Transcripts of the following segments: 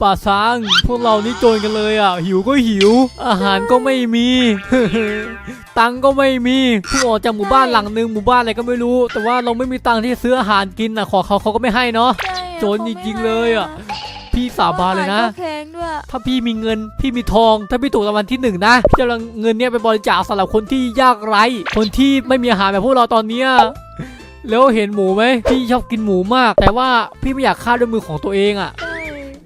ป่าช้างพวกเรานี่โจรกันเลยอะ หิวก็หิว อาหารก็ไม่มี ตังค์ก็ไม่มีเพิ่งออกจากหมู่บ้านหลังนึงหมู่บ้านอะไรก็ไม่รู้ แต่ว่าเราไม่มีตังค์ที่จะซื้ออาหารกินอะ ขอเขาเขาก็ไม่ให้เนาะใช่อะโจรจริงๆเลยอะพี่สาบานเลยนะอหรก็แพงด้วยถ้าพี่มีเงิน พี่มีทอง ถ้าพี่ถูกรางวัลที่หนึ่งนะพี่จะเอาเงินเนี้ยไปบริจาคสำหรับคนที่ยากไร้ คนที่ไม่มีอาหารแบบพวกเราตอนเนี้ยแล้วเห็นหมูไหมพี่ชอบกินหมูมาก แต่ว่าพี่ไม่อยากฆ่าด้วยมือของตัวเองอะ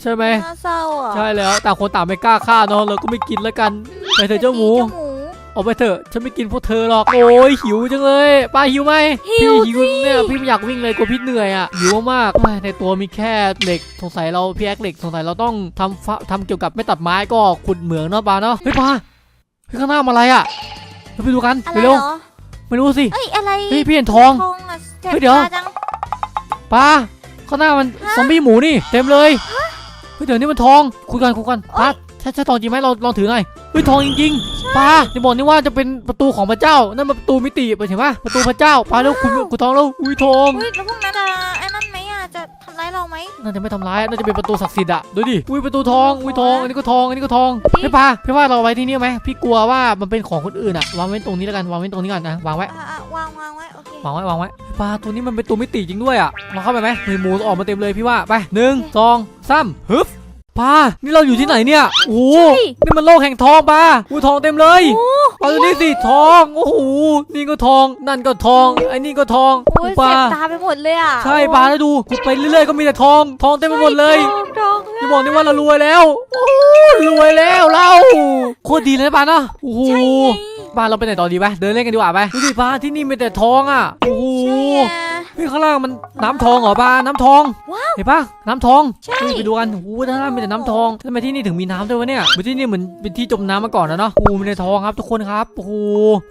ใช่ใช่ไหมน่าเศร้าอะใช่แล้วต่างคนต่างไม่กล้าฆ่าเนาะเราก็ไม่กินแล้วกันไปเถอะเจ้าหมูเจ้าหมูออกไปเถอะฉันไม่กินพวกเธอหรอกโอ้ยหิวจังเลยป้าหิวไหมหิวพี่หิวเนี่ยพี่ไม่อยากวิ่งเลยกลัวพี่เหนื่อยอะหิวมากเฮ้ยในตัวมีแค่เหล็กสงสัยเราพี่แอกเหล็กสงสัยเราต้องทำฟะทำเกี่ยวกับไม่ตัดไม้ก็ขุดเหมืองเนาะป้าเนาะเฮ้ยป้าเฮ้ยข้างหน้ามาอะไรอะเราไปดูกันอะไรเร็วเหรอๆไม่รู้สิเอ้ยอะไรเฮ้ยพี่เห็นทองทองอะแสบเฮ้ยเดี๋ยวตาจังป้าข้างหน้ามันฮะซอมบี้หมูนี่เต็มเลยเฮ้ยเดี๋ยวนี้มันทองคุยกันคุยกันป้าใช่ใช่ทองจริงไหมเราลองถือหน่อยเฮ้ยทองจริงๆป้าจะบอกนี่ว่าจะเป็นประตูของพระเจ้า นั่นมันประตูมิติไปเห็นปะประตูพระเจ้าป้าแล้วคุณคุณทองแล้วอุ้ยทองเฮ้ยแล้วพวกนั้นจะไอ้นั่นไหมอะจะทำร้ายเราไหมน่าจะไม่ทำร้ายน่าจะเป็นประตูศักดิ์สิทธิ์อะดูดิอุ้ยประตูทองอุ้ยทองอันนี้ก็ทองอันนี้ก็ทองจริงพี่ปาพี่ว่าเราเอาไว้ที่นี่ไหมพี่กลัวว่ามันเป็นของคนอื่นอะวางไว้ตรงนี้แล้วกันวางไว้ตรงนี้ก่อนนะวางไว้อะอะวางวางไว้โอเควางไว้วางไว้พี่ปาตัวนี้มันเป็นตัวมิติจริงด้วยอะลองเข้าไปไหมเฮ้ยหมูออกมาเต็มเลยพี่ว่าไปหนึ่งสองสามฮึบ ปานี่เราอยู่ที่ไหนเนี่ย โอ้โห นี่มันโลกแห่งทองปาอุ้ยทองเต็มเลยเอาดูนี่สิทอง โอ้โห นี่ก็ทอง นั่นก็ทอง ไอ้นี่ก็ทองโอ้ยปาเสียบตาไปหมดเลยอะ ใช่ปาแล้วดูขุดไปเรื่อยๆ ก็มีแต่ทอง ทองเต็มไปหมดเลยทองทองจะบอกนี่ว่าเรารวยแล้ว โอ้รวยแล้วเรา โคตรดีเลยนะปาเนาะ โอ้โหใช่ไงปาเราไปไหนต่อดีไปเดินเล่นกันดีกว่าไปดูดิปาที่นี่มีแต่ทองอะ โอ้โหใช่ไง นี่ข้างล่างมันน้ำทองเหรอปาน้ำทองว้าวเห็นปะน้ำทองใช่เฮ้ยไปดูกันโอ้โหด้านล่างมีแต่น้ำทองทำไมที่นี่ถึงมีน้ำด้วยวะเนี่ยเหมือนที่นี่เหมือนเป็นที่จมน้ำมาก่อนนะเนาะโอ้โหมีแต่ทองครับทุกคนครับโอ้โห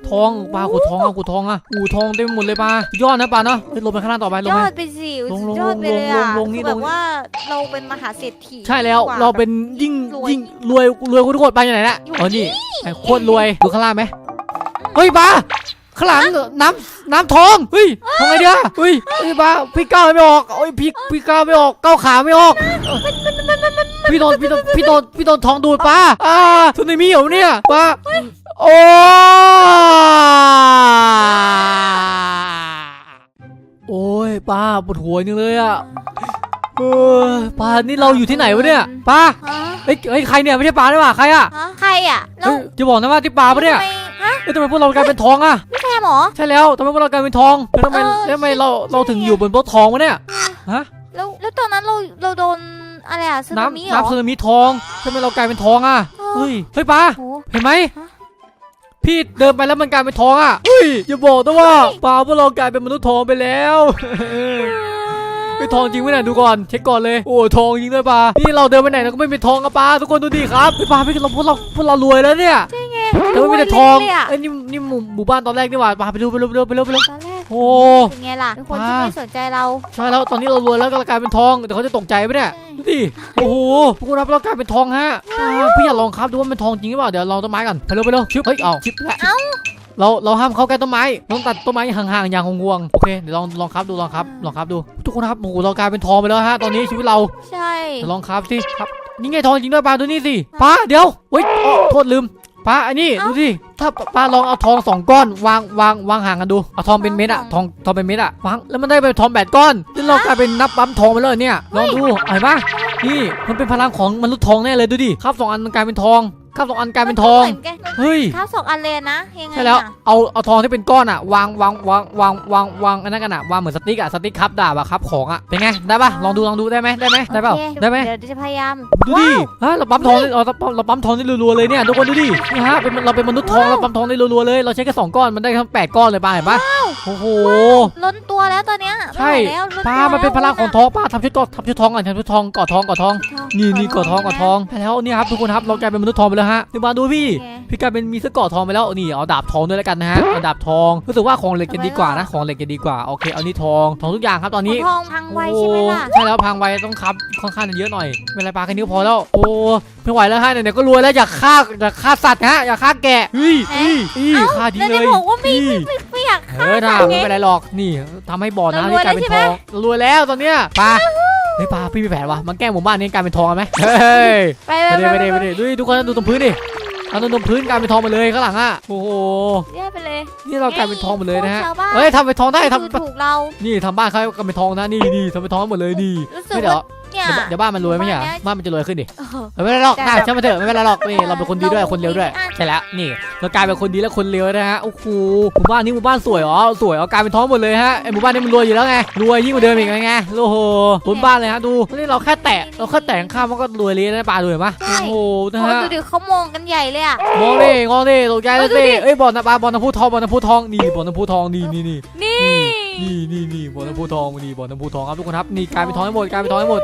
ทองปลาขุดทองอะขุดทองอะโอ้โหทองเต็มไปหมดเลยปลายอดนะปลาเนาะเฮ้ยลงไปข้างล่างต่อไปลงยไป อดไปสิลงลงยอดไปเลยอะลงลงลงนี่คือแบลบงว่าเราเป็นมหาเศรษฐีใช่แล้วดีก เราเป็นยิ่งรวยยิ่งรวยรวยกว่าทุกคนไปอยู่ไหนละอยู่อ๋อนี่นี่ไอ้โคตรรวยดูข้างล่างไหมเฮ้ยบ้า ข้างหลังน้ำน้ำทองเฮ้ยทองไงเดียเฮ้ยเฮ้ยบ้าพี่ก้าวไม่ออกเฮ้ยพี่พี่ก้าวไม่ออกก้าวขาไม่ออกพี่โดนพี่โดนพี่โดนพี่โดนทองดูดป้าอ่าสึนามิเหรอเนี่ยป้าโอ้โอ้ยป้าปวดหัวจังเลยอะเออป้านี่เราอยู่ที่ไหนวะเนี่ยป้าฮะเฮ้ยเฮ้ยใครเนี่ยไม่ใช่ปลาหรือเปล่าใครอะฮะใครอะแล้เฮ้วยจะบอกนะว่าที่ปลาปะเนี่ย ทำไมฮะเฮ้ยทำไมพวกเรากลายเป็นทองอะพี่แซมเหรอ ใช่แล้วทำไมพวกเรากลายเป็นทองแล้วทำไมเออ แล้วทำไมเราใช่เราถึงใช่อยู่บนโต๊ะทองวะเนี่ยฮะแล้วแล้วตอนนั้นเราเราโดนอะไรอะสึนามิน้ำเหรอ น้ำสึนามิทองทำไมเรากลายเป็นทองอะเออ เฮ้ยเฮ้ยปลาโอ้ เห็นไหมฮะ พี่เดินไปแล้วมันกลายเป็นทองอะเฮ้ยอย่าบอกนะว่าปลาพวกเรากลายเป็นมนุษย์ทองไปแล้วไม่ทองจริงไหมเนี่ยดูก่อนเช็คก่อนเลยโอ้ทองจริงด้วยปลานี่เราเดินไปไหนเราก็ไม่เป็นทองกับปลาทุกคนดูดิครับเฮ้ยปลาพี่เราพวกเราพวกเรารวยแล้วเนี่ยใช่ไง แต่ว่ามีแต่ทองรวยเลยอะ เอ้ยนี่นี่หมู่หมู่บ้านตอนแรกนี่หว่าปาไปดูไปดูไปดูไปดูไปดู ตอนแรกโอ้เป็นไงล่ะเป็นคนอ่าที่ไม่สนใจเราใช่แล้วตอนนี้เรารวยแล้วก็กลายเป็นทองแต่เขาจะตกใจไหมเนี่ยดูดิโอ้โหพวกคุณรับเรากลายเป็นทองฮะอ่าพี่อยากลองครับดูว่ามันทองจริงหรือเปล่าเดี๋ยวลองต้นไม้กันไปเร็วไปเร็วชิบเฮ้ยเอาชิบละเราเราห้ามเข้าใกล้ต้นไม้ต้องตัดต้นไม้ห่างๆอย่างห่วงๆโอเคเดี๋ยวลองลองครับดูลองครับลองครับดู ทุกคนครับโอ้โหเรากลายเป็นทองไปแล้วฮะตอนนี้ชีวิตเรา ใช่เดี๋ยวลองครับสิครับนี่ไงทองจริงด้วยปลาดูนี่สิปลาเดี๋ยวเฮ้ยอ๋อโทษลืม ปลาอันนี้ดูสิถ้าปลาลองเอาทองสองก้อนวางวางวางห่างกันดูเอาทองเป็นเม็ดอะทองทองเป็นเม็ดอะวางแล้วมันได้เป็นทองแปดก้อนนี่เรากลายเป็นนับปั๊มทองไปเลยเนี่ยลองดูเห็นปะนี่มันเป็นพลังของมนุษย์ทองแน่เลยดูดิครับสองอันมันกลายเป็นทอง ครับสองอันกลายเป็นทองหมืนกันเฮ้ยเท้าสองอันเลยนะยังไงใช่แล้ว อะ เอา เอาทองที่เป็นก้อนอะวางวางวางวางวางวางอันนั้นกันอะวางเหมือนสติ๊กอะสติ๊กครับดาบอะครับของอะเป็นไง ได้ปะลองดูลองดูได้ไหมได้ไหมได้เปล่า โอคได้ไหมเดี๋ยวเดี๋ยวจะพยายาม ดูดิฮะเราปั๊มทองนี่เราปั๊มเราปั๊มทองนี่รัวๆเลยเนี่ยทุกคนดูดินี่ฮะเป็นเราเป็นมนุษย์ทองเราปั๊มทองนี่รัวๆเลย เราใช้แค่สองก้อนมันได้ทั้งแปดก้อนเลยป้าเห็นปะโอ้โห ล้นตัวแล้วตอนเนี้ยใช่ ไม่ไหวแล้วล้ป้าตัวมันเป็นพลังของทองป้าทำชุดเกาะทำชุดทองก่อนทำชุดทองก่อทองก่อทอง นี่นี่ก่อทองก่อทองไปแล้วนี่ครับทุกคนครับเรากลายเป็นมนุษย์ทองไปแล้วฮะนี่มาดูพี่โอเคพี่กลายเป็นมีเสื้อเกราะทองไปแล้วนี่เอาดาบทองด้วยแล้วกันนะฮะเอาดาบทองรู้สึกว่าของเหล็กจะดีกว่านะของเหล็กจะดีกว่าโอเคเอานี่ทองทองทุกอย่างครับตอนนี้ทองพังไวใช่ไหมล่ะโอ้ใช่แล้วพังไวต้องครับค่อนข้างจะเยอะหน่อยไม่เป็นไรปลาแค่นี้ก็พอแล้วโอ้ไม่ไหวแล้วฮะไหนๆก็รวยแล้วอยากฆ่าอยากฆ่าสัตว์ฮะอยากฆ่าแกะเฮ้ยเฮ้ยเฮ้ยเอ้าฆ่าดีแล้วเลได้ยบอกว่าไม่เฮ้ยไม่ไม่อยากเออน่าไม่เป็นไรหรอกนี่ทำให้บ่อน้ำเรารวยนี่กลายเป็นแล้วทใช่องรวยแล้วตอนเนี้ยปลา เฮ้ยปลาพี่มีแผนวะมันแกล้งหมู่บ้านนี้กลายเป็นทองกันไหมเฮ้ยไปไม่ไปได้ไปไม่ได้ไม่ได้ดูดิทุกคนดูตรงพื้นดิเอาตรงพื้นกลายเป็นทองหมาเลยข้างหลังอะโอ้โหแย่ไปเลยนี่เรากลายเป็นทองหมดเลยนะฮะชาวบ้านเฮ้ยทำเป็นทองได้คือทำถูกเรา นี่ทำบ้านเขาให้กลายเป็นทองนะนี่นี่ทำเป็นทองหมดเลยนี่รู้สึกไม่เดี๋ยวว่า เนี่ย เดี๋ยวบ้านมันรวยไหมเนี่ยบ้านเนี้ยบ้านมันจะรวยขึ้นดิเออเออไม่เป็นไรหรอกแต่น่าแบบใช่ไหมเถอะไม่เป็นไรหรอกนี่เราเป็นคนดีด้วยเราคนเร็วด้วยมีอะใช่แล้วนี่เรากลายเป็นคนดีและคนเร็วนะฮะโอ้โหหมู่บ้านนี้หมู่บ้านสวยอ๋อสวยอ๋อกลายเป็นท้องหมดเลยฮะไอหมู่บ้านนี้มันรวยอยู่แล้วไงรวยยิ่งกว่าเดิมอีกไงโอ้โหล้นบ้านเลยฮะดูนี่เราแค่แตะเราแค่แตะข้ามมันก็รวยเลยนะปลารวยปะโอ้โหนะโอ้ฮะดูดิเขามองกันใหญ่เลยอะมองดิมองดิตกใจเลยเออดูสิดิเอ้ยบอลนะปลาบอลน้ำพุทองบอลน้ำพุทองนี่บอลน้ำพุทองนี่นี่นี่นี่นี่นี่นี่บอลน้ำพุทองนี่บอลน้ำพุทองครับทุกคนครับนี่กลายเป็นทองให้หมดกลายเป็นทองให้หมด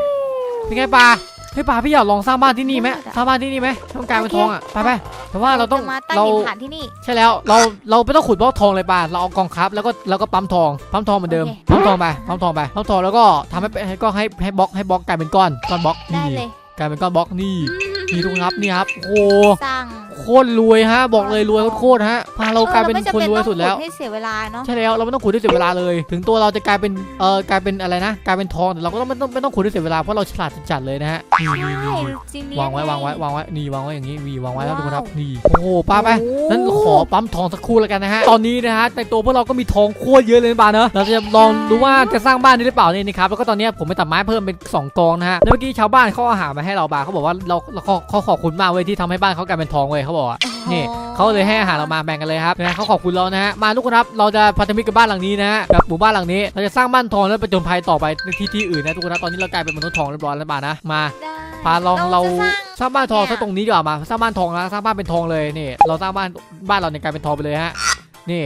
เป็นไงปลาเฮ้ยปลาพี่อยากลองสร้างบ้านที่นี่ไหมสร้างบ้านที่นี่ไหมทำกลายเป็นทองอะไปไปแต่ว่าเราต้องจะมาตั้งเราหินฐานที่นี่ ใช่แล้วเราเราไม่ต้องขุดบล็อกทองเลยปลาเราเอากองครับแล้วก็แล้วก็ปั๊มทองปั๊มทองเหมือนเดิมโอเค ปั๊มทองไปปั๊มทองไปปั๊มทองแล้วก็ทำให้เป็นให้ก็ให้ให้บล็อกให้บล็อกกลายเป็นก้อนก้อนบล็อกได้นี่เลยกลายเป็นก้อนบล็อกนี่นี่ทุกคนครับนี่ครับโอ้สร้างโค ตรรวยฮะ บอกเลยรวยโคตรๆฮะพาเรากลายเป็นออไม่จำคนรวยต้องสุดแล้วขุให้เสียเวลาเนาะใช่แล้วเราไม่ต้องขุดด้วยเสียเวลาเลย ถึงตัวเราจะกลายเป็นเอ่อกลายเป็นอะไรนะกลายเป็นทองแต่เราก็ต้องไม่ต้องไม่ต้องขุดด้วยเสียเวลาเพราะเราฉลาดจัดๆเลยนะฮะนี่นี่นี่ใช่นี่จริงวางไว้วางไว้วางไว้นี่วางไว้อย่างนี้วีวางไว้แล้วทุกคนครับนี่โอ้โหป้าไปโอ้นั้นขอปั๊มทองสักครู่แล้วกันนะฮะตอนนี้นะฮะในตัวพวกเราก็มีทองโคตรเยอะเลยนะบาเนอะเราจะลองดูว่าจะสร้างบ้านได้หรือเปล่าเนี่ยนะครับแล้วก็ตอนนี้ผมไปตัดไม้เพิ่มเป็น 2กองนะฮะแล้วเมื่อกี้ชาวบ้านเขาเอาอาหารมาให้เราบาเขาบอกว่าเราเราเขาเขาขอบคุณมากเว้ยที่ทำให้บ้านเขากลายเป็นทองเว้ยเขาบอกว่านี่เขาเลยให้อาหารเรามาแบ่งกันเลยครับนะเขาขอบคุณเรานะฮะมาทุกคนครับเราจะพันธมิตรกับบ้านหลังนี้นะฮะกับหมู่บ้านหลังนี้เราจะสร้างบ้านทองแล้วไปจนภัยต่อไปในที่ที่อื่นนะทุกคนนะตอนนี้เรากลายเป็นมนุษย์ทองเรียบร้อยแล้วบานะมาได้พาลองเราจะสร้างสร้างบ้านทองเนี่ยซะตรงนี้ดีกว่ามาสร้างบ้านทองนะสร้างบ้านเป็นทองเลยนี่เราสร้างบ้านบ้านเราเนี่ยกลายเป็นทองไปเลยฮะนี่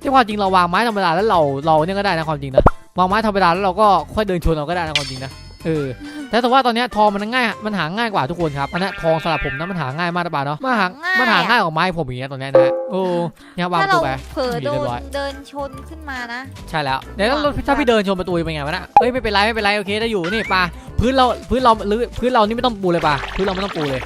ที่ความจริงเราวางไม้ธรรมดาแล้วเราเราเนี่ยก็ได้นะความจริงนะวางไม้ธรรมดาแล้วเราก็ค่อยเดินชนเราก็ได้นะความจริงนะ เออแต่แต่ว่าตอนเนี้ยทองมันง่าย มันหาง่ายกว่าทุกคนครับอันเนี้ยทองสำหรับผมนะมันหาง่ายมากนะป่าเนาะมันหามันหาง่ายกว่าไม้ผมอย่างเงี้ยตอนเนี้ยนะโอ้เนี่ยวางถ้าตัเราวไปเผลอนี่โดเรียนบร้อยเดินชนขึ้นมานะ ใช่แล้วเดี๋ยวถ้าถ้าพี่เดินชนประตูเป็นไงวะนะเฮ้ยไม่เป็นไรไม่เป็นไรโอเคได้อยู่นี่ปลาพื้นเราพื้นเราหรือพื้นเรานี่ไม่ต้องปูเลยปลาพื้นเราไม่ต้องปูเลย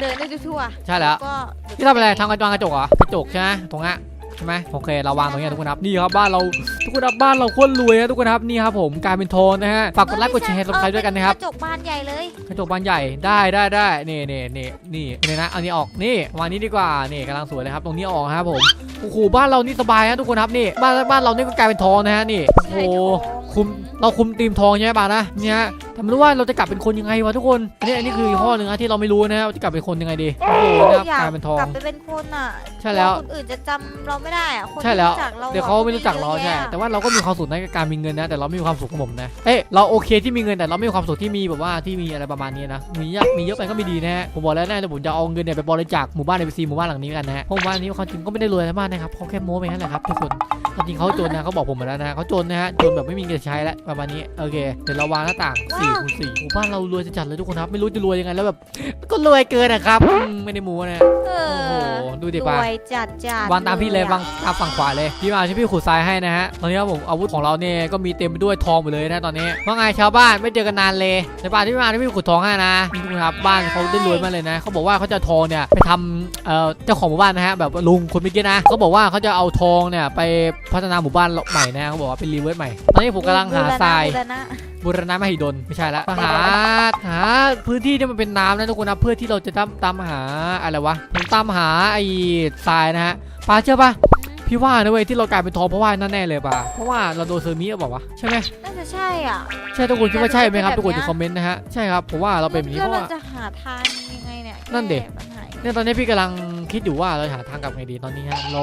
เดินได้ทั่วใช่แล้วๆก็ที่ทำอะไรทำกระจกกระจกเหรอกระจกใช่ไหมตรงนั้น ใช่ไหมโอเคเราวางตรงนี้ทุกคนครับนี่ครับบ้านเราทุกคนครับบ้านเราโคตรรวยนะทุกคนครับนี่ครับผมกลายเป็นโทนนะฮะฝากกดไลค์กดแชร์สับสไครด้วยกันนะครับกระจกบานใหญ่เลยกระจกบานใหญ่ได้ได้ได้นี่นี่นี่นี่นี่นะเอานี้ออกนี่วางนี้ดีกว่านี่กำลังสวยเลยครับ ตรงนี้ออกครับผมโอ้โหบ้านเรานี่สบายนะทุกคนครับนี่บ้านบ้านเรานี่ก็กลายเป็นทองนะฮะนี่โอ้โหใช่ทองคุมเราคุมทีมทองใช่ไหมบ้านะเนี่ยฮะแต่ไม่รู้ว่าเราจะกลับเป็นคนยังไงวะทุกคนอันนี้อันนี้คือข้อหนึ่งนะที่เราไม่รู้นะฮะว่าจะกลับเป็นคนยังไงดีโอ้โหนะครับอยากกลายเป็นทอง กลับไปเป็นคนอะใช่แล้ว คนอื่นจะจำเราไม่ได้อะ คนใช่แล้ว ที่รู้จักเราเดี๋ยวเขาไม่รู้จักเราใช่ แต่ว่าเราก็มีความสุขในการมีเงินนะ แต่เราไม่มีความสุขกับผมนะ เอ้ยเราโอเคที่มีเงินแต่เราไม่มีความสุขที่มีแบบว่าที่มีอะไรประมาณนี้นะ มีเยอะมีเยอะไปก็ไม่ดีนะฮะ ผมบอกแล้วนะเดี๋ยวผมจะเอาเงินเนี่ยไปบริจาคหมู่บ้านในซีหมู่บ้านหลังนี้กันนะฮะเพราะหมู่บ้านนี้ความจริงก็ไม่ได้รวยอะไรมากนะครับเขาแค่โม้ไปนั่นแหละครับทุกคนความจริงเขาจนนะเขาบอกผมมาแล้วนะเขาจนนะฮะ จนแบบไม่มีเงินใช้แล้วประมาณนี้ โอเค เดี๋ยวเราวางหน้าต่าง4คูณ4หมู่บ้านเรารวยจัดๆเลยทุกคนครับ ไม่รู้จะรวยยังไงแล้วแบบก็รวยเกินนะครับอืมไม่ได้โม้นะเอโอ้อโหดูดิรป่ะวยจัดจัดวางตามพี่เลยอะวางตามฝั่งขวาเลย พี่มาช่วยพี่ขุดทรายให้นะฮะ ตอนนี้ครับผมอาวุธของเราเนี่ยก็มีเต็มไปด้วยทองหมดเลยนะตอนนี้ว่าไงชาวบ้านไม่เจอกันนานเลยในบ้านที่พี่มาที่พี่ขุดทองให้นะนี่ดูครับบ้านเขาได้รวยมากเลยนะเขาบอกว่าเขาจะเอาทองเนี่ยไปทำเอ่อเจ้าของหมู่บ้านนะฮะแบบลุงคนเมื่อกี้นะเขาบอกว่าเขาจะเอาทองเนี่ยไปพัฒนาหมู่บ้านใหม่นะเขาบอกว่าเป็นรีเวิร์สใหม่ตอนนี้ผมกำลังหาทราย บูรณะบู รณะมหิดลไม่ใช่ละหาหาพื้นที่ที่มันเป็นน้ำนะทุกคนนะเพื่อที่เราจะตามตามหาอะไรวะผมตามหาไอ้ทรายนะฮะปาเชื่อปะพี่ว่านะเว้ยที่เรากลายเป็นทองเพราะว่านั่นแน่เลยป่ะเพราะว่าเราโดนเซอร์มิหรือเปล่าวะใช่ไหมน่าจะใช่อะใช่ทุกคนคิดว่าใช่ไหมครับแบบเนี้ยทุกคนจะคอมเมนต์นะฮะใช่ครับผมว่าเราเป็นแบบนี้แล้เพวราะเราว่าจะหาทางยังไงเนี่ยนั่นดิแก้ปัญหาเนี่ยตอนนี้พี่กำลัง คิดอยู่ว่าเราจะหาทางกลับไงดีตอนนี้ฮะเรา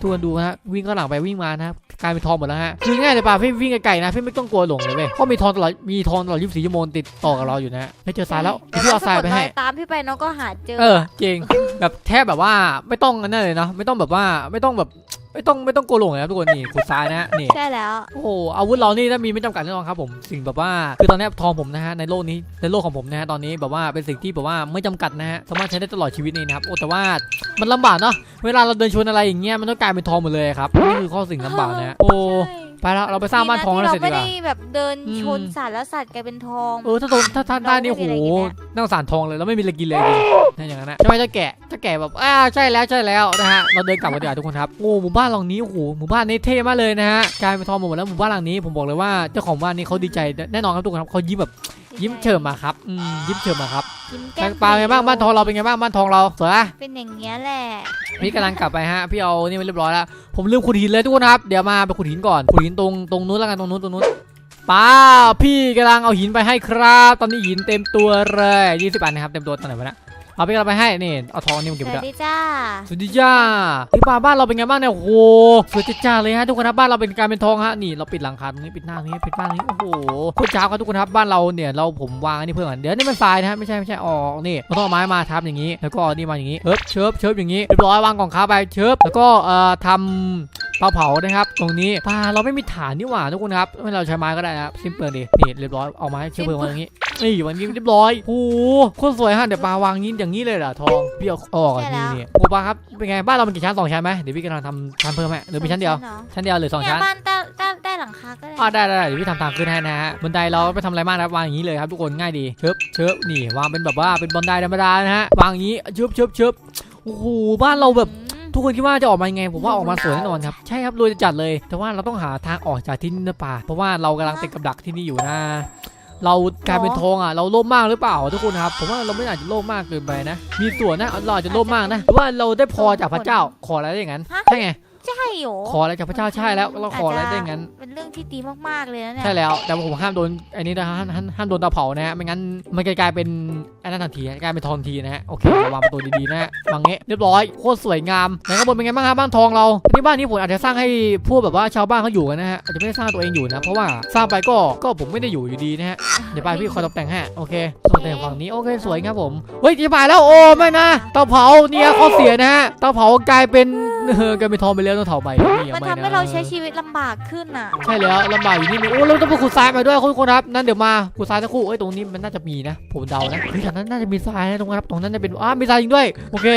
ทุกคนดูฮะวิ่งข้างหลังไปวิ่งมานะครับกลายเป็นทองหมดแล้วฮะคือง่ายเลยป่ะพี่วิ่งไกลๆนะพี่ไม่ต้องกลัวหลงเลยเว้ยเพราะมีทองตลอดมีทองตลอด24ชั่วโมงติดต่อกับเราอยู่นะฮะไม่เจอทรายแล้วเดี๋ยวพี่เอาทรายไปให้ถ้กดตามพี่ไปน้องก็หาเจอเออจริงแบบแทบแบบว่าไม่ต้องนั่นเลยเนาะไม่ต้องแบบว่าไม่ต้องแบบ ไม่ต้องไม่ต้องโกลัวหลงเลยครับทุกคนนี่ขุดทรายนะฮะนี่ ใช่แล้ว โอ้โหอาวุธเรานี่ถ้ามีไม่จำกัดแน่นอนครับผมสิ่งแบบว่าคือตอนนี้ทองผมนะฮะในโลกนี้ในโลกของผมนะฮะตอนนี้แบบว่าเป็นสิ่งที่แบบว่าไม่จำกัดนะฮะสามารถใช้ได้ตลอดชีวิตนี่นะครับโอ้แต่ว่ามันลำบากเนาะเวลาเราเดินชนอะไรอย่างเงี้ยมันต้องกลายเป็นทองหมดเลยครับนี่คือข้อสิ่งลำบากนะฮะโอ้ ใช่ ไปแล้วเราไปสร้างบ้านทองดีแล้วนะเสร็จที่ดีเรากว่าไม่ได้แบบเดินอืมชนสัตว์แล้วสัตว์กลายเป็นทองเออถ้าโดนถ้าถ้าได้นี่โอ้โหเราไม่มีอะไรอย่างเงี้ยน่าสงสารทองเลยแล้วไม่มีอะไรกินเลยจริงนั่นอย่างนั้นนะใช่ไหมเจ้าแกะเจ้าแกะแบบอ่าใช่แล้วใช่แล้วนะฮะเราเดินกลับกันดีกว่าทุกคนครับโอ้หมู่บ้านหลังนี้โอ้โหหมู่บ้านนี้เท่มากเลยนะฮะกลายเป็นทองหมดแล้วหมู่บ้านหลังนี้ผมบอกเลยว่าเจ้าของบ้านนี้เขาดีใจแน่นอนครับทุกคนครับเขายิ้มแบบ ยิ้มเฉิมมาครับอืมยิ้มเฉิมมาครับยิ้มแปแก้ลมงปลาไงบ้างบ้านทองเราเป็นไงบ้างบ้านทองเราสวยปะเป็นอย่างเงี้ยแหละพี่กำลังกลับไปฮะพี่เอานี่ไปเรียบร้อยแล้วผมลืมขุดหินเลยทุกคนครับเดี๋ยวมาไปขุดหินก่อนขุดหินตรงตรงนู้นแล้วกันตรงนู้นตรงนู้นป้าพี่กำลังเอาหินไปให้ครับ ตอนนี้หินเต็มตัวเลย20อันนะครับเต็มตัวตอนไหนวะเนี่ย เอาพี่กำลังไปให้นี่เอาทองนี่มาสเก็บไปวัด้วยสดีจ้า สวัสดีจ้าพี่ป้าบ้านเราเป็นไงบ้างเนี่ยโอ้โหสวยจ้าๆเลยฮะทุกคนครับบ้านเราเป็นการเป็นทองฮะนี่เราปิดหลังคาตรงนี้ปิดหน้าตรงนี้ปิดบ้านนี้โอ้โหโคตรจ้าครับทุกคนครับบ้านเราเนี่ยเราผมวางอันนี้เพื่อนก่อนเดี๋ยวนี่มันทรายนะฮะไม่ใช่ไม่ใช่ออกนี่เราต้องเอาไม้มาทับอย่างนี้ แล้วก็เอานี่มาอย่างนี้เชิบเชิบเชิบอย่างนี้เรียบร้อยวางกล่องค้าไปเชิบแล้วก็เอ่อทำ เตาเผานะครับตรงนี้ป้าเราไม่มีฐานนี่หว่าทุกคนครับไม่เราใช้ไม้ก็ได้นะครับซิมเปิลดีนี่เรียบร้อยเอาไม้เชื้อเพลิงมาอย่างนี้นี่วันนี้เรียบร้อยโอ้โหโคตรสวยฮะเดี๋ยวปาวางนี้อย่างนี้เลยเหรอทองพี่เอาออกอะนี่นี่โอ้ป้าครับเป็นไงบ้านเรามันกี่ชั้นสองชั้นไหมเดี๋ยวพี่กำลังทำชั้นเพิ่มให้หรือมีชั้นเดียวหรอชั้นเดียวหรือสองเนี่ยชั้นบ้านใต้ใต้ใต้หลังคาก็ได้อ๋อได้ได้ได้เดี๋ยวพี่ทำทางขึ้นให้นะฮะบันไดเราไม่ทำอะไรมากนะครับวางอย่างนี้เลยครับทุกคนง่ายดีเชิบเชิบนี่วางเป็นแบบว่าเป็นบันไดธรรมดานะฮะวางอย่างนี้เชิบเชิบเชิบโอ้โหบ้านเราแบบอืมทุกคนคิดว่าจะออกมายังไง ผมว่าออกมาสวยแน่นอนครับ ใช่ครับรวยจัดเลย แต่ว่าเราต้องหาทางออกจากที่นี่นะป่าเพราะว่าเรากำลังติดกับดักที่นี่อยู่นะ เรากลายเป็นทองอะเราโลภมากหรือเปล่าทุกคนครับผมว่าเราไม่อาจจะโลภมากเกินไปนะ มีส่วนนะเราอาจจะโลภมากนะหรือว่าเราได้พอจากพระเจ้าขออะไรได้อย่างนั้นใช่ไง ใช่โหขออะไรจากพระเจ้าใช่แล้วเราขออะไรได้อย่างนั้น เป็นเรื่องที่ดีมากๆเลยนะเนี่ยใช่แล้ว แต่ผมห้ามโดนไอ้นี่นะห้ามห้ามห้ามโดนเตาเผานะฮะไม่งั้นมันจะกลายเป็นไอ้นั่นทันทีกลายเป็นทองทันทีนะฮะโอเคเราวางประตูดีๆนะฮะวางเงี้ยเรียบร้อยโคตรสวยงามไหนข้างบนเป็นไงบ้างครับบ้านทองเราอันนี้บ้านนี้ผมอาจจะสร้างให้พวกแบบว่าชาวบ้านเขาอยู่กันนะฮะอาจจะไม่ได้สร้างตัวเองอยู่นะ เพราะว่าสร้างไปก็ก็ผมไม่ได้อยู่อยู่ดีนะฮะเดี๋ยวไปพี่คอยตกแต่งให้โอเคตกแต่งฝั่งนี้โอเคสวยครับผมเฮ้ยจะไปแล้วโอ้ไม่นะเตาเผาเนี่ยข้อเสียนะฮะเตาเผากลายเป็นเออกลายเป็นทองไปแล้วต้องเผาไปนี่มันทำให้เราใช้ชีวิตลำบากขึ้นอะ ใช่แล้วลำบากอยู่นี่นี่โอ้เราต้องไปขุดทรายมาด้วยคุณคนครับนั่นเดี๋ยวมาขุดทรายสักครู่เอ้ยตรงนี้มันน่าจะมีนะผมเดานะเฮ้ยแถวนั้นน่าจะมีทรายนะตรงนั้นครับตรงนั้นจะเป็นอ้ามีทรายจริงด้วยโอเค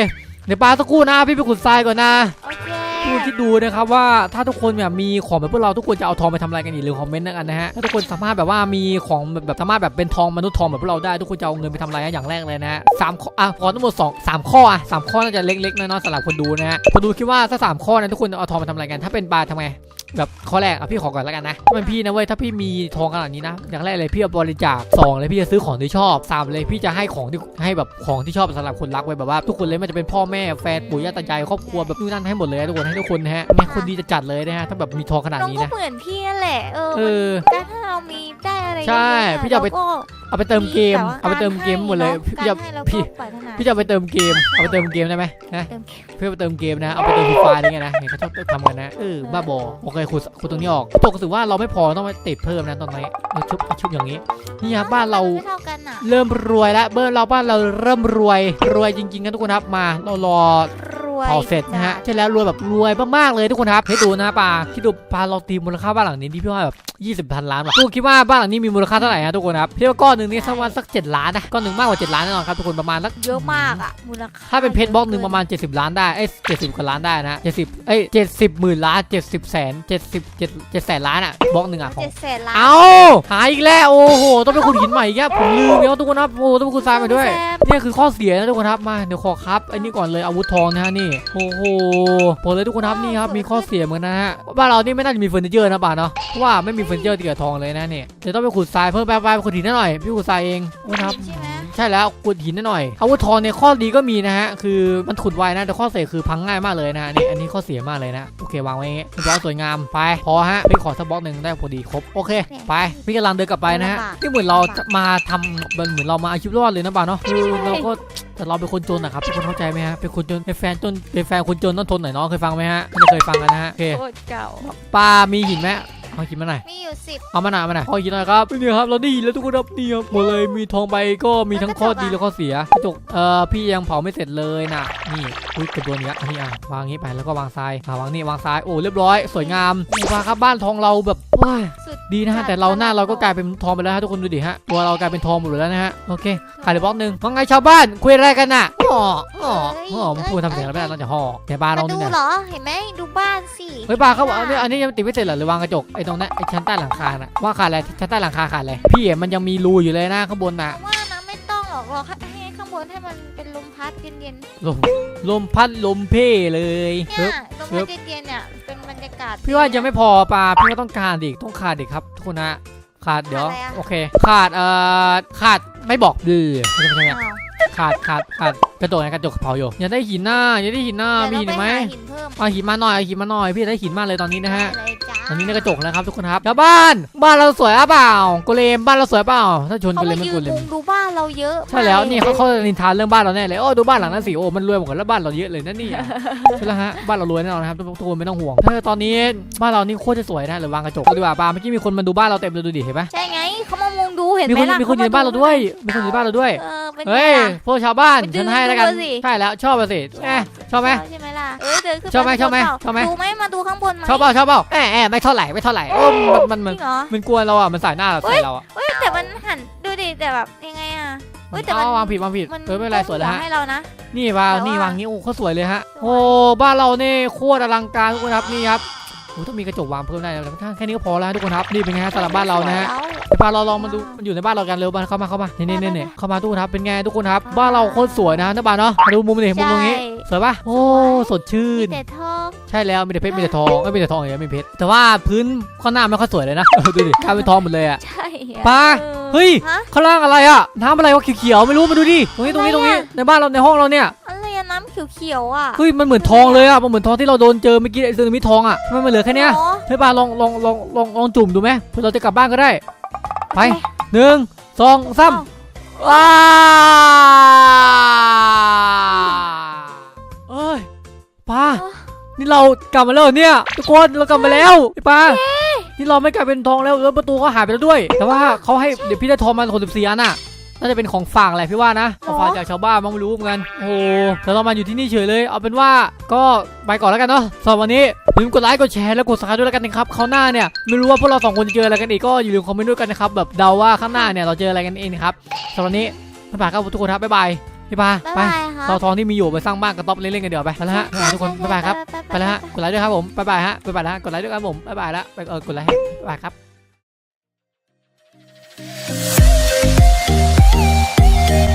เดี๋ยวปาสักครู่นะพี่ไปขุดทรายก่อนนะโอเค ทุกคนคิดดูนะครับว่าถ้าทุกคนแบบมีของแบบพวกเราทุกคนจะเอาทองไปทำอะไรกันอีกหรือคอมเมนต์กันนะฮะถ้าทุกคนสามารถแบบว่ามีของแบบแบบสามารถแบบเป็นทองมนุษย์ทองแบบพวกเราได้ทุกคนจะเอาเงินไปทำอะไรนะอย่างแรกเลยนะฮะสามข้ออะขอทั้งหมดสองสามข้ออะสามข้อน่าจะเล็กๆน้อยๆสำหรับคนดูนะฮะคนดูคิดว่าถ้าสามข้อนะทุกคนเอาทองไปทำอะไรกัน ถ้าเป็นปลาทำไง แบบข้อแรกอะพี่ขอก่อนแล้วกันนะถ้าเป็นพี่นะเว้ยถ้าพี่มีทองขนาดนี้นะอย่างแรกเลยพี่เอาบริจาคสองเลยพี่จะซื้อของที่ชอบสามเลยพี่จะให้ของที่ให้แบบของที่ชอบสำหรับคนรักไว้แบบว่า ทุกคนเลยไม่ว่าจะเป็นพ่อแม่แฟนปู่ย่าตายายครอบครัวแบบนู่นนั่นให้หมดเลยนะทุกคนให้ทุกคนนะฮะแม่คนดีจะจัดเลยนะฮะถ้าแบบมีทองขนาดน้องนี้ก็นะเหมือนพี่นั่นแหละ เออเออ แต่ถ้าเรามีได้อะไรใช่เยอะๆพี่จะเอาไปราก็เอาไปเติมเกม แต่ว่เอาไปเติมเกมหมดเลยกาพี่จะรให้เราพี่ก็ปรารถนาพี่จะเอาไปเติมเกม เอาไปเติมเกมได้ไหมนะ เติมเกมเพื่อไปเติมเกมนะ เอาไปเติมฟรีไฟอะไรเงี้ยนะเห็นเขาชอบทำกันนะเออบ้าบอโอเคขุดขุดตรงนี้ออกตกรู้สึกว่าเราไม่พอต้องไปติดเพิ่มนะตอนนี้เราชุบชุบอย่างนี้ นี่ครับบ้านเรา ไม่เท่ากันอะเริ่มรวยแล้วเบิร์เราบ้านเราเริ่มรวยรวยจริงๆกันทุกคนครับมาเรารอรวยเผาเสร็จนะฮะใช่แล้วรวยแบบรวยมากๆเลยทุกคนครับให้ดูนะปลาคิดดูปลาเราตีมูลค่าบ้านหลังนี้ที่พี่ว่าแบบ 20พันล้านว่ะทุกคนคิดว่าบ้านหลังนี้มีมูลค่าเท่าไหร่ฮะทุกคนครับพี่ว่าก้อนหนึ่งนี่สักวันสัก 7 ล้านนะก้อนหนึ่งมากกว่า 7 ล้านแน่นอนครับทุกคนประมาณสักเยอะมากอะมูลค่าถ้าเป็นเพชรบล็อกหนึ่งประมาณ 70 ล้านได้เอ้ย70กว่าล้านได้นะ70เอ้ย70หมื่นล้าน70แสน70 7 7แสนล้านอะบล็อกหนึ่งอะของเจ็ดแสนล้านเอาหายอีกแล้วโอ้โหต้องไปขุดหินใหม่อีกแล้วผมลืมแล้วทุกคนครับโอ้โหต้องไปขุดทรายมาด้วยเนี่ยคือข้อเสียนะทุกคนครับมาเดี๋ยวขอครับไอ้นี่ก่อนเลยอาวุธทองนะฮะนี่โอ้โหบอกเลยทุกคนครับนี่ครับมีข้อเสียเหมือนกันนะฮะบ้านเรานี่ไม่น่าจะมีเฟอร์นิเจอร์นะป่าเนาะเพราะว่าไม่มีเฟอร์นิเจอร์ติดกับทองเลยนะเนี่ยเดี๋ยวต้องไปขุดทรายเพิ่มไปไปไปขุดหินหน่อยพี่ขุดทรายเองนะครับ ใช่ไหมใช่แล้วขุดหินหน่อยอาวุธทองเนี่ยข้อดีก็มีนะฮะคือมันขุดไวนะแต่ข้อเสียคือพังง่ายมากเลยนะฮะนี่อันนี้ข้อเสียมากเลยนะโอเควางไว้อย่างงี้เรียบร้อยสวยงามไปพอฮะพี่ขอสักบล็อกหนึ่งได้พอดีครบโอเค ไปพี่กำลังเดินกลับไปนะฮะนี่เหมือนเราจะมาทำเหมือนเหมือนเรามาอาชีพรอดเลยนะบ่าวเนาะคือเราก็แต่เราเป็นคนจนนะครับทุกคนเข้าใจไหมฮะเป็นคนจนเป็นแฟนจนเป็นแฟนคนจนต้องทนหน่อยเนาะเคยฟังไหมฮะไม่เคยฟังกันนะฮะโอเคโคตรเก่าปลามีหินไหม เอาหินมาหน่อยมีอยู่สิบเอามาหน่อยเอามาหน่อยขอหินหน่อยครับนี่ครับเราได้ยินแล้วทุกคนครับนี่ครับหมดเลยมีทองไปก็มีทั้งข้อดีและข้อเสียกระจกเอ่อพี่ยังเผาไม่เสร็จเลยนะนี่อุ้ยกระตัวนี้อันนี้อะวางงี้ไปแล้วก็วางทรายอะวางนี่วางทรายโอ้เรียบร้อย สวยงามนี่มาครับบ้านทองเราแบบว้ายสุดดีนะฮะแต่เราหน้าเราก็กลายเป็นทองไปแล้วฮะทุกคนดูดิฮะตัวเรากลายเป็นทองหมดเลยแล้วนะฮะโอเคขายเดี๋ยวบล็อกหนึ่งว่าไงชาวบ้านคุยอะไรกันน่ะห่อห่อห่อมันพูดทำเสียงอะไรไม่ได้นอกจากห่อแต่บ้านมาเราดูนี่นะเหรอเห็นไหมดูบ้านสิเฮ้ยปลาเขาบอกอันนี้อันนี้ยังติดไม่เสร็จเหรอหรือวางกระจกไอ้ตรงนั้นไอ้ชั้นใต้หลังคาน่ะว่าขาดอะไรชั้นใต้หลังคาขาดอะไรพี่เห็นมันยังมีรูอยู่เลยนะข้างบนน่ะว่านะไม่ต้องหรอกบอกให้ให้ข้างบนให้มันเป็นลมพัดเย็นลมลมพัดลมเพเลยๆเฮ้เนี่ยยลมพัดเย็นๆเนี่ยเป็นบรรยากาศ พี่ว่ายังไม่พอปลาพี่ก็ต้องการอีกต้องขาดอีกครับทุกคนนะขาดเดี๋ยวขาดอะไรอะ โอเค ขาดเอ่อขาดไม่บอกดื้อไม่ใช่ไม่ใช่อ้าว ขาดขาดขาดกระจกนะกระจกเผาอยู่อย่าได้หินหน้าอย่าได้หินหน้ามีเดี๋ยวหินเราไหมไปหาหินเพิ่มเอาหินมาหน่อยเอาหินมาหน่อยพี่ได้หินมากเลยตอนนี้นะฮะได้เลยจ้าตอนนี้ในกระจกแล้วครับทุกคนครับแล้วบ้าน บ้านเราสวยหรือเปล่าโกเลมบ้านเราสวยเปล่า ถ้าชนเขาโกเลมามไม่ยืโกนเลมุมงดูบ้านเราเยอะใช่แล้วมกนี่เขาเขานินทานเรื่องบ้านเราแน่เลยโอ้ดูบ้านหลังนั้นสิโอ้มันรวยหมดแล้วบ้านเราเยอะเลยนะเนี่ยใช่แล้วฮะบ้านเรารวยแน่นอนนะครับทุกคนไม่ต้องห่วงถ้าตอนนี้บ้านเรานี่โคตรจะสวยนะเดี๋ยววางกระจกดีกว่าปาเมื่อกี้มีคนมาดูบ้านเราเต็มเลยดูดิเห็นไหมใช่ไง เขามามุงดูเห็นมีไหคมนล่ะมีคนอยู่ในบ้านเราด้วย มีคนอยู่ในบ้านเราด้วย เออเป็นไงเฮ้ยล่ะ พวกชาวบ้านไปดูฉันให้แล้วกัน ดูสิ ใช่แล้วชอบอะสิแอะชอบไหม ใช่ไหมล่ะเออเดินขึ้นชอบไหมปชอบไหมข้างนชอบไหมดูไหมมาดูข้างบนไหมชอบเปล่าชอบเปล่าแอะแอะไม่เท่าไหร่ไม่เท่าไหร่โอ้มันมันจมันริงเหรอ มันกวนเราอะมันใส่หน้าเราใส่เราอะเฮ้ยแต่มันหันดูดิแต่แบบยังไงอะเฮ้ยแต่มันเอาวางผิดวางผิดมันเออไม่เป็นไรสวยแล้วก้มฮะหัให้เรานะ นี่วางแต่ว่านี่วางงี้โอ้เขาสวยเลยฮะ โอ้บ้านเรานี่โคตรอลังการทุกคนครับนี่ครับ โอ้ต้องมีกระจกวางเพิ่มได้แล้วแค่นี้ก็พอแล้วทุกคนครับนี่เป็นไงฮะสำหรับบ้านเรานะฮะสวยแล้วปาเราลองมาดูมันอยู่ในบ้านเรากันเร็วบ้านเข้ามาเข้ามานี่นี่นี่นี่เข้ามาทุกคนครับเป็นไงทุกคนครับบ้านเราโคตรสวยนะนะบ้านเนาะมาดูมุมนี่มุมตรงนี้ใช่สวยปะโอ้สดชื่มีนแต่ทองใช่แล้วมีแต่เพชรมีแต่ทองไม่มีแต่ทองอย่างเดียวไม่มีเพชรแต่ว่าพื้นข้างหน้าไม่ค่อยสวยเลยนะเออดูดิกลายเป็นทองหมดเลยอะใช่อะปลาออเฮ้ยฮะข้างล่างอะไรอะน้ำอะไรวะเขียวๆไม่รู้มาดูดิตรงนี้ตรงนี้ตรงนี้อะไรอะในบ้านเราในห้องเราเนี่ยอะไรอะ น้ำเขียวๆอะเฮ้ยมันเหมือนทองเลยอะมันเหมือนทองที่เราโดนเจอเมื่อกี้ไอ้ซึนามิทองอะทำไมมันเหลือแค่เนี้ยหรอเฮ้ยปลาลองลองลองลองลองจุ่มดูไหมเพื่อเราจะกลับบ้านก็ได้ ไปหนึ่งสองสามเอ้าว้าเอ้ยป้านี่เรากลับมาแล้วเหรอเนี่ยทุกคนเรากลับมาแล้วไอ้ป้านี่เราไม่กลายเป็นทองแล้วแล้วประตูก็หายไปแล้วด้วย แต่ว่าเขาให้เดี๋ยวพี่ได้ทองมาหกสิบสี่อันน่ะ น่าจะเป็นของฝากแหละพี่ว่านะของฝากจากชาวบ้านมั้งไม่รู้เหมือนกันโอ้โหแต่เรามาอยู่ที่นี่เฉยเลย เอาเป็นว่าก็ไปก่อนแล้วกันเนาะสำหรับวันนี้อย่าลืมกดไลค์กดแชร์แล้วกดซับสไครต์ด้วยแล้วกันนะครับคราวหน้าเนี่ยไม่รู้ว่าพวกเราสองคนจะเจออะไรกันอีกก็อย่าลืมคอมเมนต์ด้วยกันนะครับแบบเดาว่าข้างหน้าเนี่ยเราเจออะไรกันเองนะครับสำหรับวันนี้บ๊ายบายครับทุกคนครับบ๊ายบายพี่ปาบ๊ายไปบายค่ะเราทองที่มีอยู่ไปสร้างบ้านกระต๊อบเล่นๆกันเดี๋ยวไปไปแล้วฮะบ๊ายบายทุกคนบ๊ายบายครับไปแล้วฮะกดไลค์ด้วยครับผมบ๊ายบายฮะบ๊ายบายแล้วฮะกดไลค์ด้วยครับผมบ๊ายบายแล้วไปเออกดไลค์ให้บ๊ายบายครับ Thank